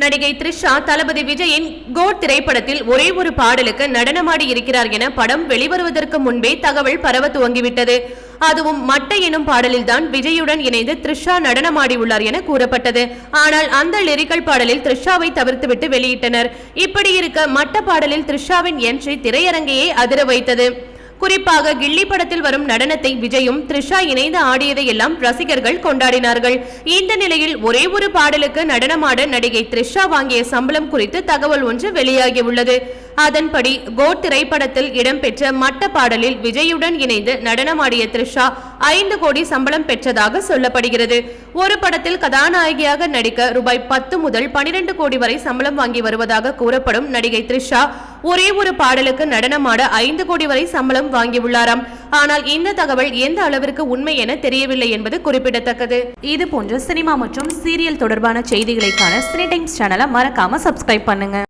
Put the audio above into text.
நடிகை த்ரிஷா தளபதி விஜயின் கோட் திரைப்படத்தில் ஒரே ஒரு பாடலுக்கு நடனமாடி இருக்கிறார் என படம் வெளிவருவதற்கு முன்பே தகவல் பரவ துவங்கிவிட்டது. அதுவும் மட்டை எனும் பாடலில்தான் விஜயுடன் இணைந்து த்ரிஷா நடனமாடியுள்ளார் என கூறப்பட்டது. ஆனால் அந்த லிரிக்கல் பாடலில் த்ரிஷாவை தவிர்த்துவிட்டு வெளியிட்டனர். இப்படி இருக்க மட்ட பாடலில் த்ரிஷாவின் என்ட்ரி திரையரங்கையே அதிர வைத்தது. குறிப்பாக கில்லி படத்தில் வரும் நடனத்தை விஜயும் த்ரிஷா இணைந்து ஆடியதை எல்லாம் ரசிகர்கள் கொண்டாடினார்கள். இந்த நிலையில் ஒரே ஒரு பாடலுக்கு நடனமாட நடிகை த்ரிஷா வாங்கிய சம்பளம் குறித்து தகவல் ஒன்று வெளியாகியுள்ளது. அதன்படி கோட் திரைப்படத்தில் இடம்பெற்ற மட்ட பாடலில் விஜயுடன் இணைந்து நடனமாடிய த்ரிஷா ஐந்து கோடி சம்பளம் பெற்றதாக சொல்லப்படுகிறது. ஒரு படத்தில் கதாநாயகியாக நடிக்க ரூபாய் பத்து முதல் பனிரெண்டு கோடி வரை சம்பளம் வாங்கி வருவதாக கூறப்படும் நடிகை த்ரிஷா ஒரே ஒரு பாடலுக்கு நடனமாட ஐந்து கோடி வரை சம்பளம் வாங்கியுள்ளாராம். ஆனால் இந்த தகவல் எந்த அளவிற்கு உண்மை என தெரியவில்லை என்பது குறிப்பிடத்தக்கது. இது போன்ற சினிமா மற்றும் சீரியல் தொடர்பான செய்திகளைக்கான சினி டைம்ஸ் சேனலை மறக்காம சப்ஸ்கிரைப் பண்ணுங்க.